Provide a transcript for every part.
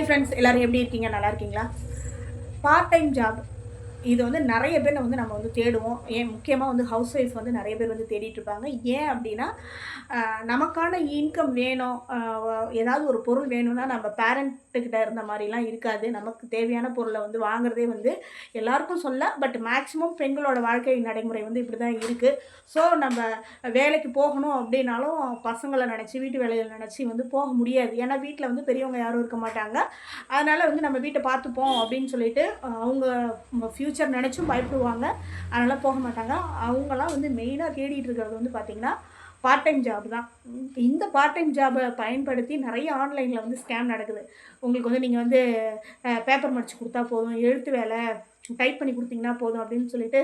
Hi friends எல்லோரும் எப்படி இருக்கீங்க? நல்லா இருக்கீங்களா? பார்ட் டைம் ஜாப் இது வந்து நிறைய பேர் வந்து நம்ம வந்து தேடுவோம். ஏன் முக்கியமாக வந்து ஹவுஸ் ஒய்ஃப் வந்து நிறைய பேர் வந்து தேடிட்டு இருப்பாங்க. ஏன் அப்படின்னா நமக்கான இன்கம் வேணும். ஏதாவது ஒரு பொருள் வேணும்னா நம்ம பேரண்ட்டுக்கிட்ட இருந்த மாதிரிலாம் இருக்காது. நமக்கு தேவையான பொருளை வந்து வாங்குறதே வந்து எல்லாருக்கும் சொல்ல பட் மேக்ஸிமம் பெண்களோட வாழ்க்கை நடைமுறை வந்து இப்படி தான் இருக்குது ஸோ நம்ம வேலைக்கு போகணும் அப்படின்னாலும் பசங்களை நினச்சி வீட்டு வேலையில் நினச்சி வந்து போக முடியாது. ஏன்னா வீட்டில் வந்து பெரியவங்க யாரும் இருக்க மாட்டாங்க. அதனால் வந்து நம்ம வீட்டை பார்த்துப்போம் அப்படின்னு சொல்லிட்டு அவங்க ஃபியூ ஃப்யூச்சர் நினச்சும் பயப்படுவாங்க. அதனால் போக மாட்டாங்க. அவங்களாம் வந்து மெயினாக தேடிட்டு இருக்கிறது வந்து பார்த்திங்கன்னா பார்ட் டைம் ஜாப் தான். இந்த பார்ட் டைம் ஜாபை பயன்படுத்தி நிறைய ஆன்லைனில் வந்து ஸ்கேம் நடக்குது. உங்களுக்கு வந்து நீங்கள் வந்து பேப்பர் மடித்து கொடுத்தா போதும். எழுத்து வேலை டைப் பண்ணி கொடுத்தீங்கன்னா போதும் அப்படின்னு சொல்லிட்டு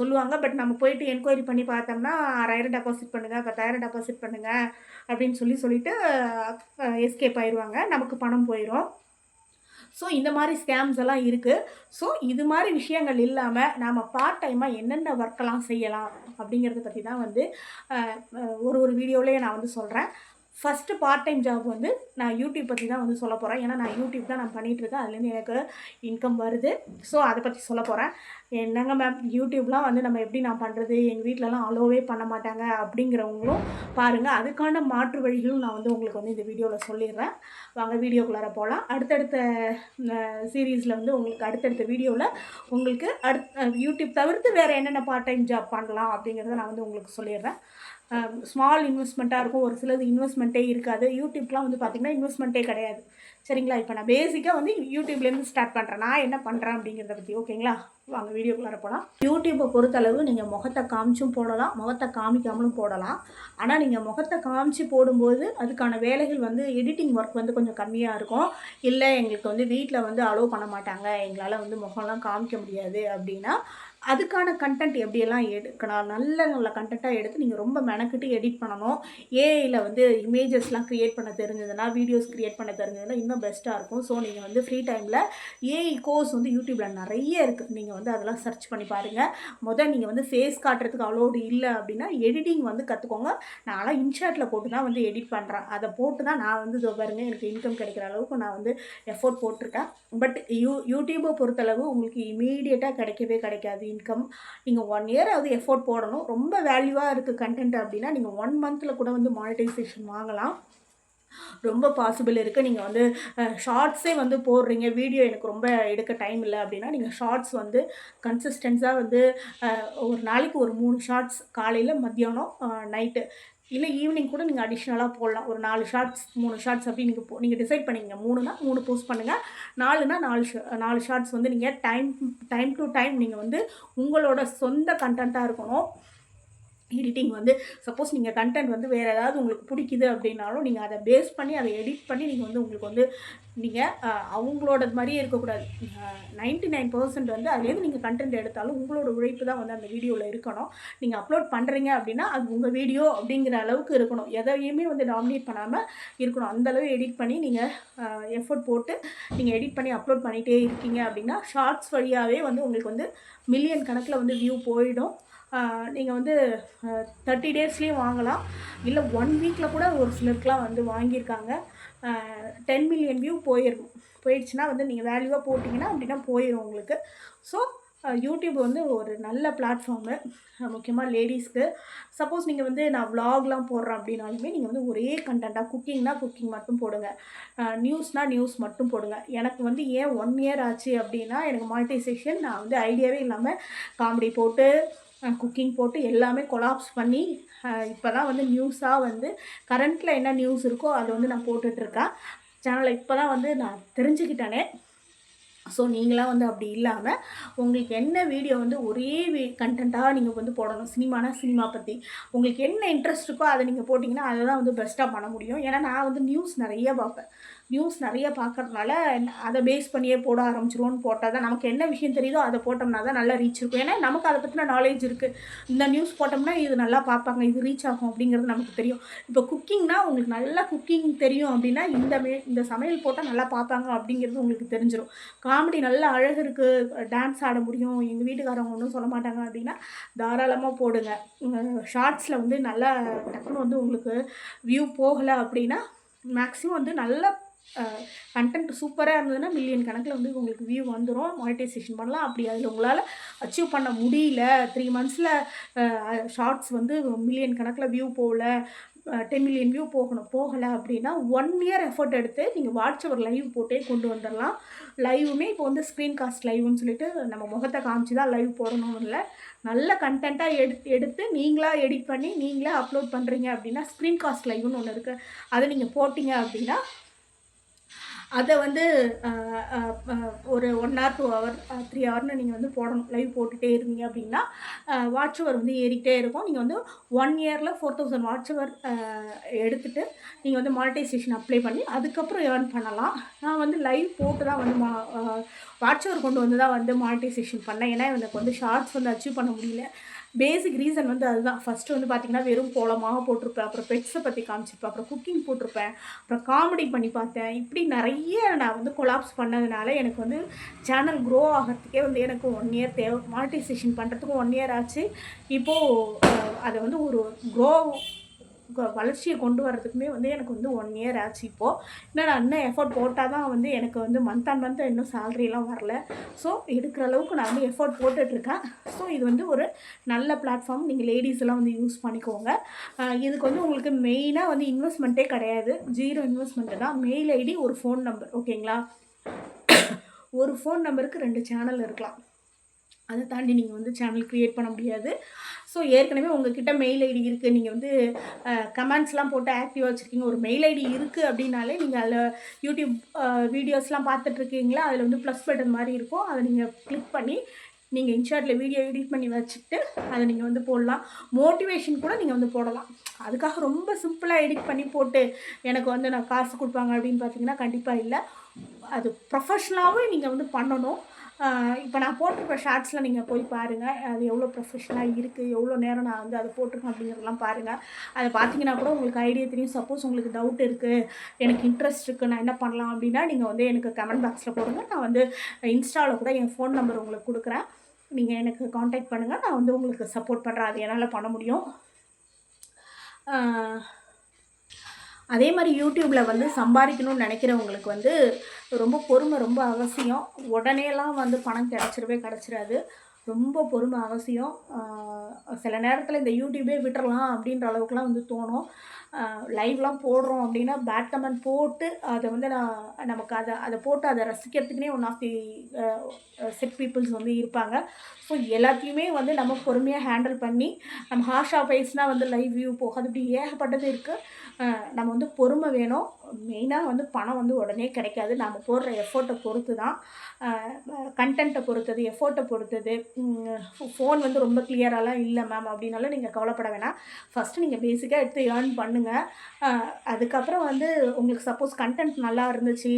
சொல்லுவாங்க. பட் நம்ம போயிட்டு என்கொயரி பண்ணி பார்த்தோம்னா ஆறாயிரம் டெபாசிட் பண்ணுங்கள் பத்தாயிரம் டெபாசிட் பண்ணுங்கள் அப்படின்னு சொல்லி சொல்லிட்டு எஸ்கேப் ஆயிடுவாங்க. நமக்கு பணம் போயிடும் ஸோ இந்த மாதிரி ஸ்கேம்ஸ் எல்லாம் இருக்குது ஸோ இது மாதிரி விஷயங்கள் இல்லாமல் நாம் பார்ட் டைமாக என்னென்ன ஒர்க்கெல்லாம் செய்யலாம் அப்படிங்கிறத பற்றி தான் வந்து ஒரு ஒரு வீடியோவிலேயே நான் வந்து சொல்கிறேன் ஃபஸ்ட்டு பார்ட் டைம் ஜாப் வந்து நான் யூடியூப் பற்றி தான் வந்து சொல்ல போகிறேன் ஏன்னா நான் யூடியூப் தான் நான் பண்ணிகிட்டு இருக்கேன். அதுலேருந்து எனக்கு இன்கம் வருது. ஸோ அதை பற்றி சொல்ல போகிறேன் என்னங்க மேம் யூடியூப்லாம் வந்து நம்ம எப்படி நான் பண்ணுறது எங்கள் வீட்டிலலாம் அலோவே பண்ண மாட்டாங்க அப்படிங்கிறவங்களும் பாருங்கள் அதுக்கான மாற்று வழிகளும் நான் வந்து உங்களுக்கு வந்து இந்த வீடியோவில் சொல்லிடுறேன். வாங்க வீடியோக்குள்ளார போகலாம் அடுத்தடுத்த சீரீஸில் வந்து உங்களுக்கு அடுத்தடுத்த வீடியோவில் உங்களுக்கு அடுத் யூடியூப் தவிர்த்து வேறு என்னென்ன பார்ட் டைம் ஜாப் பண்ணலாம் அப்படிங்கிறத நான் வந்து உங்களுக்கு சொல்லிடுறேன். ஸ்மால் இன்வெஸ்ட்மெண்ட்டாக இருக்கும். ஒரு சிலது இன்வெஸ்ட்மெண்ட்டே இருக்காது. யூடியூப்லாம் வந்து பார்த்திங்கன்னா இன்வெஸ்ட்மெண்ட்டே கிடையாது. சரிங்களா? இப்போ நான் பேசிக்காக வந்து யூடியூப்லேருந்து ஸ்டார்ட் பண்ணுறேன் நான் என்ன பண்ணுறேன் அப்படிங்கிறத பற்றி ஓகேங்களா வாங்க வீடியோக்குள்ளார போகலாம் யூடியூப்பை பொறுத்தளவு நீங்கள் முகத்தை காமிச்சும் போடலாம். முகத்தை காமிக்காமலும் போடலாம். ஆனால் நீங்கள் முகத்தை காமிச்சு போடும்போது அதுக்கான வேலைகள் வந்து எடிட்டிங் ஒர்க் வந்து கொஞ்சம் கம்மியாக இருக்கும். இல்லை எங்களுக்கு வந்து வீட்டில் வந்து அலோவ் பண்ண மாட்டாங்க. எங்களால் வந்து முகம்லாம் காமிக்க முடியாது அப்படின்னா அதுக்கான கண்டென்ட் எப்படியெல்லாம் எடுக்கணும்? நல்ல நல்ல கண்டென்ட்டாக எடுத்து நீங்கள் ரொம்ப மெனக்கிட்டு எடிட் பண்ணணும். ஏஐயில் வந்து இமேஜஸ்லாம் க்ரியேட் பண்ண தெரிஞ்சதுன்னா வீடியோஸ் க்ரியேட் பண்ண தெரிஞ்சதுன்னா இன்னும் பெஸ்ட்டாக இருக்கும். ஸோ நீங்கள் வந்து ஃப்ரீ டைமில் ஏஐ கோர்ஸ் வந்து யூடியூப்பில் நிறைய இருக்குது நீங்கள் வந்து அதெல்லாம் சர்ச் பண்ணி பாருங்கள் முதல் நீங்கள் வந்து ஃபேஸ் காட்டுறதுக்கு அலோடு இல்லை அப்படின்னா எடிட்டிங் வந்து கற்றுக்கோங்க நான்லாம் இன்ஷாட்டில் போட்டு தான் வந்து எடிட் பண்ணுறேன் அதை போட்டு தான் நான் வந்து இதோ பாருங்கள் எனக்கு இன்கம் கிடைக்கிற அளவுக்கு நான் வந்து எஃபோர்ட் போட்டிருக்கேன். பட் யூ யூடியூப்பை பொறுத்தளவு உங்களுக்கு இமீடியட்டாக கிடைக்கவே கிடைக்காது. இன்கம் நீங்கள் ஒன் இயர் அது எஃபோர்ட் போடணும். ரொம்ப வேல்யூவாக இருக்குது கண்டென்ட் அப்படின்னா நீங்கள் ஒன் மந்தில் கூட வந்து மானிட்டைசேஷன் வாங்கலாம். ரொம்ப பாசிபிள் இருக்குது நீங்கள் வந்து ஷார்ட்ஸே வந்து போடுறீங்க. வீடியோ எனக்கு ரொம்ப எடுக்க டைம் இல்லை அப்படின்னா நீங்கள் ஷார்ட்ஸ் வந்து கன்சிஸ்டன்ஸாக வந்து ஒரு நாளைக்கு ஒரு மூணு ஷார்ட்ஸ் காலையில் மத்தியானம் நைட்டு இல்லை ஈவினிங் கூட நீங்கள் அடிஷ்னலாக போடலாம். ஒரு நாலு ஷார்ட்ஸ் மூணு ஷார்ட்ஸ் அப்படி நீங்கள் போ நீங்கள் டிசைட் பண்ணிங்க மூணுனா மூணு போஸ்ட் பண்ணுங்கள் நாலுனா நாலு ஷா நாலு ஷார்ட்ஸ் வந்து நீங்கள் டைம் டைம் டு டைம் நீங்கள் வந்து உங்களோட சொந்த கண்டென்ட்டாக இருக்கணும். எடிட்டிங் வந்து சப்போஸ் நீங்கள் கண்டென்ட் வந்து வேறு ஏதாவது உங்களுக்கு பிடிக்குது அப்படின்னாலும் நீங்கள் அதை பேஸ் பண்ணி அதை எடிட் பண்ணி நீங்கள் வந்து உங்களுக்கு வந்து நீங்கள் அவங்களோட மாதிரியே இருக்கக்கூடாது. நைன்ட்டி நைன் பர்சன்ட் வந்து அதுலேருந்து நீங்கள் கண்டென்ட் எடுத்தாலும் உங்களோட உழைப்பு தான் வந்து அந்த வீடியோவில் இருக்கணும். நீங்கள் அப்லோட் பண்ணுறீங்க அப்படின்னா அது உங்கள் வீடியோ அப்படிங்கிற அளவுக்கு இருக்கணும். எதையுமே வந்து டாமினேட் பண்ணாமல் இருக்கணும். அந்தளவு எடிட் பண்ணி நீங்கள் எஃபோர்ட் போட்டு நீங்கள் எடிட் பண்ணி அப்லோட் பண்ணிகிட்டே இருக்கீங்க அப்படின்னா ஷார்ட்ஸ் வழியாகவே வந்து உங்களுக்கு வந்து மில்லியன் கணக்கில் வந்து வியூ போயிடும். நீங்கள் வந்து தேர்ட்டி டேஸ்லேயும் வாங்கலாம். இல்லை ஒன் வீக்கில் கூட ஒரு சிலருக்குலாம் வந்து வாங்கியிருக்காங்க. டென் மில்லியன் வியூ போயிடும் போயிடுச்சுன்னா வந்து நீங்கள் வேல்யூவாக போட்டிங்கன்னா அப்படின்னா போயிடும் உங்களுக்கு. ஸோ யூடியூப் வந்து ஒரு நல்ல பிளாட்ஃபார்மு முக்கியமாக லேடிஸ்க்கு சப்போஸ் நீங்கள் வந்து நான் விலாக்லாம் போடுறேன் அப்படின்னாலுமே நீங்கள் வந்து ஒரே கண்டென்ட்டாக குக்கிங்னா குக்கிங் மட்டும் போடுங்க. நியூஸ்னால் நியூஸ் மட்டும் போடுங்க. எனக்கு வந்து ஏன் ஒன் இயர் ஆச்சு அப்படின்னா எனக்கு மானிட்டைசேஷன் நான் வந்து ஐடியாவே இல்லாமல் காமெடி போட்டு குக்கிங் போட்டு எல்லாமே கொலாப்ஸ் பண்ணி இப்போ தான் வந்து நியூஸாக வந்து கரண்ட்டில் என்ன நியூஸ் இருக்கோ அதை வந்து நான் போட்டுட்ருக்கேன் சேனலை இப்போ தான் வந்து நான் தெரிஞ்சுக்கிட்டேனே. ஸோ நீங்களாம் வந்து அப்படி இல்லாமல் உங்களுக்கு என்ன வீடியோ வந்து ஒரே வீ கண்டென்ட்டாக நீங்கள் வந்து போடணும். சினிமானா சினிமா பற்றி உங்களுக்கு என்ன இன்ட்ரெஸ்ட் இருக்கோ அதை நீங்கள் போட்டிங்கன்னா அதை தான் வந்து பெஸ்ட்டாக பண்ண முடியும். ஏன்னா நான் வந்து நியூஸ் நிறைய பார்ப்பேன். நியூஸ் நிறைய பார்க்கறதுனால அதை பேஸ் பண்ணியே போட ஆரம்பிச்சிருவோன்னு போட்டால் தான் நமக்கு என்ன விஷயம் தெரியுதோ அதை போட்டோம்னா தான் நல்லா ரீச் இருக்கும். ஏன்னா நமக்கு அதை பற்றின நாலேஜ் இருக்குது இந்த நியூஸ் போட்டோம்னா இது நல்லா பார்ப்பாங்க இது ரீச் ஆகும் அப்படிங்கிறது நமக்கு தெரியும். இப்போ குக்கிங்னா உங்களுக்கு நல்லா குக்கிங் தெரியும் அப்படின்னா இந்த மே இந்த சமையல் போட்டால் நல்லா பார்ப்பாங்க அப்படிங்கிறது உங்களுக்கு தெரிஞ்சிடும் காமெடி நல்லா அழகு இருக்குது டான்ஸ் ஆட முடியும் எங்கள் வீட்டுக்காரவங்க ஒன்றும் சொல்ல மாட்டாங்க அப்படின்னா தாராளமாக போடுங்க. ஷார்ட்ஸில் வந்து நல்லா டக்குன்னு வந்து உங்களுக்கு வியூ போகலை அப்படின்னா மேக்ஸிமம் வந்து நல்லா கண்டென்ட் சூப்பராக இருந்ததுன்னா மில்லியன் கணக்கில் வந்து உங்களுக்கு வியூ வந்துடும் மானிட்டைசேஷன் பண்ணலாம். அப்படி அதில் உங்களால் அச்சீவ் பண்ண முடியல. த்ரீ மந்த்ஸில் ஷார்ட்ஸ் வந்து மில்லியன் கணக்கில் வியூ போகல டென் மில்லியன் வியூ போகணும் போகலை அப்படின்னா ஒன் இயர் எஃபர்ட் எடுத்து நீங்கள் வாட்ஸ்அவர் லைவ் போட்டே கொண்டு வந்துடலாம் லைவுமே இப்போ வந்து ஸ்க்ரீன் காஸ்ட் லைவ்னு சொல்லிட்டு நம்ம முகத்தை காமிச்சு தான் லைவ் போடணும்னு இல்லை. நல்ல கண்டென்ட்டாக எடுத்து எடுத்து நீங்களாக எடிட் பண்ணி நீங்களே அப்லோட் பண்ணுறீங்க அப்படின்னா ஸ்க்ரீன் காஸ்ட் லைவ்னு ஒன்று இருக்குது அதை நீங்கள் போட்டிங்க அப்படின்னா அதை வந்து ஒரு one hour two hour three ஹவர்னு நீங்கள் வந்து போடணும். லைவ் போட்டுகிட்டே இருந்தீங்க அப்படின்னா வாட்ச் ஹவர் வந்து ஏறிக்கிட்டே இருக்கும். நீங்கள் வந்து ஒன் இயரில் ஃபோர் தௌசண்ட் வாட்ச் ஹவர் எடுத்துகிட்டு நீங்கள் வந்து மானிட்டைசேஷன் அப்ளை பண்ணி அதுக்கப்புறம் ஏர்ன் பண்ணலாம். நான் வந்து லைவ் போட்டு தான் வந்து மா வாட்ச் ஹவர் கொண்டு வந்து தான் வந்து மானிட்டைசேஷன் பண்ணேன். ஏன்னா எனக்கு வந்து ஷார்ட்ஸ் வந்து அச்சீவ் பண்ண முடியல. பேசிக் ரீசன் வந்து அதுதான். ஃபஸ்ட்டு வந்து பார்த்திங்கன்னா வெறும் கோலமாக போட்டிருப்பேன். அப்புறம் பெட்ஸை பற்றி காமிச்சிருப்பேன். அப்புறம் குக்கிங் போட்டிருப்பேன். அப்புறம் காமெடி பண்ணி பார்த்தேன். இப்படி நிறைய நான் வந்து கொலாப்ஸ் பண்ணதுனால எனக்கு வந்து சேனல் க்ரோ ஆகிறதுக்கே வந்து எனக்கு ஒன் இயர் தேவை. மானிட்டைசேஷன் பண்ணுறதுக்கும் ஒன் இயர் ஆச்சு. இப்போது அதை வந்து ஒரு க்ரோ வளர்ச்சியை கொண்டு வரதுக்குமே வந்து எனக்கு வந்து ஒன் இயர் ஆச்சு இப்போது இன்னும் நான் இன்னும் எஃபோர்ட் போட்டால் தான் வந்து எனக்கு வந்து மந்த் அண்ட் மந்த் இன்னும் சேலரிலாம் வரல. ஸோ எடுக்கிற அளவுக்கு நான் வந்து எஃபோர்ட் போட்டுட்ருக்கேன். ஸோ இது வந்து ஒரு நல்ல பிளாட்ஃபார்ம் நீங்கள் லேடிஸ் எல்லாம் வந்து யூஸ் பண்ணிக்கோங்க. இதுக்கு வந்து உங்களுக்கு மெயினாக வந்து இன்வெஸ்ட்மெண்ட்டே கிடையாது. ஜீரோ இன்வெஸ்ட்மெண்ட்டு தான். மெயில் ஐடி ஒரு ஃபோன் நம்பர் ஓகேங்களா ஒரு ஃபோன் நம்பருக்கு ரெண்டு சேனல் இருக்கலாம். அதை தாண்டி நீங்கள் வந்து சேனல் க்ரியேட் பண்ண முடியாது. ஸோ ஏற்கனவே உங்ககிட்ட மெயில் ஐடி இருக்குது நீங்கள் வந்து கமெண்ட்ஸ்லாம் போட்டு ஆக்டிவாக வச்சுருக்கீங்க. ஒரு மெயில் ஐடி இருக்குது அப்படின்னாலே நீங்கள் அதில் யூடியூப் வீடியோஸ்லாம் பார்த்துட்ருக்கீங்களா அதில் வந்து ப்ளஸ் பட்டன் மாதிரி இருக்கும். அதை நீங்கள் கிளிக் பண்ணி நீங்கள் இன்ஷாட்டில் வீடியோ எடிட் பண்ணி வச்சுட்டு அதை நீங்கள் வந்து போடலாம். மோட்டிவேஷன் கூட நீங்கள் வந்து போடலாம். அதுக்காக ரொம்ப சிம்பிளாக எடிட் பண்ணி போட்டு எனக்கு வந்து நான் காசு கொடுப்பாங்க அப்படின்னு பார்த்தீங்கன்னா கண்டிப்பாக இல்லை. அது ப்ரொஃபஷ்னலாகவும் நீங்கள் வந்து பண்ணணும். இப்போ நான் போட்டிருக்க ஷார்ட்ஸில் நீங்கள் போய் பாருங்கள் அது எவ்வளோ ப்ரொஃபஷனாக இருக்குது எவ்வளோ நேரம் நான் வந்து அதை போட்டிருக்கேன் அப்படிங்கிறதெல்லாம் பாருங்கள் அதை பார்த்தீங்கன்னா கூட உங்களுக்கு ஐடியா தெரியும். சப்போஸ் உங்களுக்கு டவுட் இருக்குது எனக்கு இன்ட்ரெஸ்ட் இருக்குது நான் என்ன பண்ணலாம் அப்படின்னா நீங்கள் வந்து எனக்கு கமெண்ட் பாக்ஸில் போடுங்க. நான் வந்து இன்ஸ்டாவில் கூட என் ஃபோன் நம்பர் உங்களுக்கு கொடுக்குறேன். நீங்கள் எனக்கு காண்டாக்ட் பண்ணுங்கள் நான் வந்து உங்களுக்கு சப்போர்ட் பண்ணுறேன் அது என்னால் பண்ண முடியும். அதே மாதிரி யூடியூப்பில் வந்து சம்பாதிக்கணும்னு நினைக்கிறவங்களுக்கு வந்து ரொம்ப பொறுமை ரொம்ப அவசியம். உடனேலாம் வந்து பணம் கிடச்சிடவே கிடச்சிடாது. ரொம்ப பொறுமை அவசியம். சில நேரத்தில் இந்த யூடியூபே விட்டுறலாம் அப்படின்ற அளவுக்குலாம் வந்து தோணும். லைவ்லாம் போடுறோம் அப்படின்னா பேட் கமெண்ட் போட்டு அதை வந்து நான் நமக்கு அதை அதை போட்டு அதை ரசிக்கிறதுக்குனே one of the set peoples வந்து இருப்பாங்க. ஸோ எல்லாத்தையுமே வந்து நம்ம பொறுமையாக ஹேண்டில் பண்ணி நம்ம ஹாஷா பேஸ்னா வந்து லைவ் வியூ போகாது. இப்படி ஏகப்பட்டது இருக்குது நம்ம வந்து பொறுமை வேணும். மெயினாக வந்து பணம் வந்து உடனே கிடைக்காது. நாம் போடுற எஃபோர்ட்டை பொறுத்து தான் கண்டென்ட்டை பொறுத்தது எஃபோர்ட்டை பொறுத்தது. ஃபோன் வந்து ரொம்ப கிளியராலாம் இல்லை மேம் அப்படின்னாலும் நீங்கள் கவலைப்பட வேணாம். ஃபஸ்ட்டு நீங்கள் பேசிக்காக எடுத்து ஏர்ன் பண்ணுங்கள் அதுக்கப்புறம் வந்து உங்களுக்கு சப்போஸ் கண்டென்ட் நல்லா இருந்துச்சு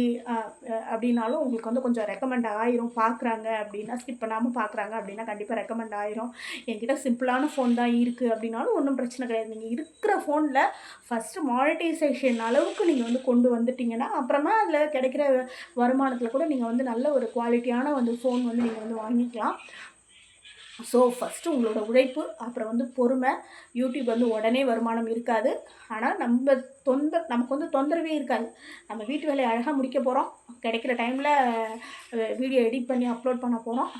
அப்படின்னாலும் உங்களுக்கு வந்து கொஞ்சம் ரெக்கமெண்ட் ஆயிரும். பார்க்குறாங்க அப்படின்னா ஸ்கிப் பண்ணாமல் பார்க்குறாங்க அப்படின்னா கண்டிப்பாக ரெக்கமெண்ட் ஆயிரும். என்கிட்ட சிம்பிளான ஃபோன் தான் இருக்குது அப்படின்னாலும் ஒன்றும் பிரச்சனை கிடையாது. நீங்கள் இருக்கிற ஃபோனில் ஃபஸ்ட்டு மானிட்டைசேஷன் அளவுக்கு நீங்கள் வந்து கொண்டு வந்துட்டிங்கன்னா அப்புறமா அதில் கிடைக்கிற வருமானத்தில் கூட நீங்கள் வந்து நல்ல ஒரு குவாலிட்டியான வந்து ஃபோன் வந்து நீங்கள் வந்து வாங்கிக்கலாம். ஸோ ஃபஸ்ட்டு உங்களோட உழைப்பு அப்புறம் வந்து பொறுமை யூடியூப் வந்து உடனே வருமானம் இருக்காது. ஆனால் நம்ம தொந்த நமக்கு வந்து தொந்தரவே இருக்காது. நம்ம வீட்டு வேலையை அழகாக முடிக்க போகிறோம் கிடைக்கிற டைமில் வீடியோ எடிட் பண்ணி அப்லோட் பண்ண போகிறோம்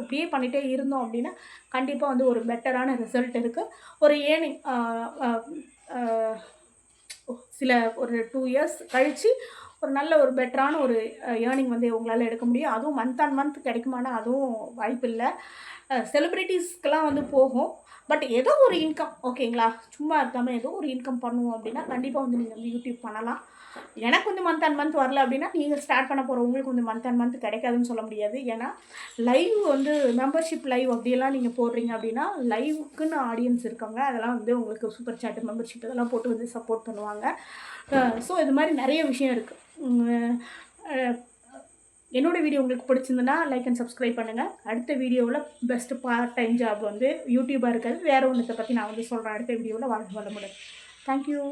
இப்படியே பண்ணிகிட்டே இருந்தோம் அப்படின்னா கண்டிப்பாக வந்து ஒரு பெட்டரான ரிசல்ட் இருக்குது ஒரு ஏர்னிங் சில ஒரு டூ இயர்ஸ் கழித்து ஒரு நல்ல ஒரு பெட்டரான ஒரு ஏர்னிங் வந்து உங்களால் எடுக்க முடியும். அதுவும் மந்த் ஆன் மந்த் கிடைக்குமானா அதுவும் வாய்ப்பு இல்லை செலிப்ரிட்டிஸ்க்கெலாம் வந்து போகும். பட் ஏதோ ஒரு இன்கம் ஓகேங்களா சும்மா இருக்காமல் ஏதோ ஒரு இன்கம் பண்ணுவோம் அப்படின்னா கண்டிப்பாக வந்து நீங்கள் வந்து யூடியூப் பண்ணலாம். எனக்கு வந்து மந்த் அண்ட் மந்த் வரல அப்படின்னா நீங்கள் ஸ்டார்ட் பண்ண போகிற உங்களுக்கு வந்து மந்த் அண்ட் மந்த் கிடைக்காதுன்னு சொல்ல முடியாது. ஏன்னா லைவ் வந்து மெம்பர்ஷிப் லைவ் அப்படியெல்லாம் நீங்கள் போடுறீங்க அப்படின்னா லைவுக்குன்னு ஆடியன்ஸ் இருக்காங்க அதெல்லாம் வந்து உங்களுக்கு சூப்பர் சாட் மெம்பர்ஷிப் இதெல்லாம் போட்டு வந்து சப்போர்ட் பண்ணுவாங்க. ஸோ இது மாதிரி நிறைய விஷயம் இருக்குது என்னோடய வீடியோ உங்களுக்கு பிடிச்சிருந்துன்னா லைக் அண்ட் சப்ஸ்கிரைப் பண்ணுங்கள் அடுத்த வீடியோவில் பெஸ்ட் பார்ட் டைம் ஜாப் வந்து யூடியூபாக இருக்காது வேறு ஒன்றத்தை பற்றி நான் வந்து சொல்கிறேன் அடுத்த வீடியோவில் வாழ்க்கை வளமுடன். தேங்க்யூ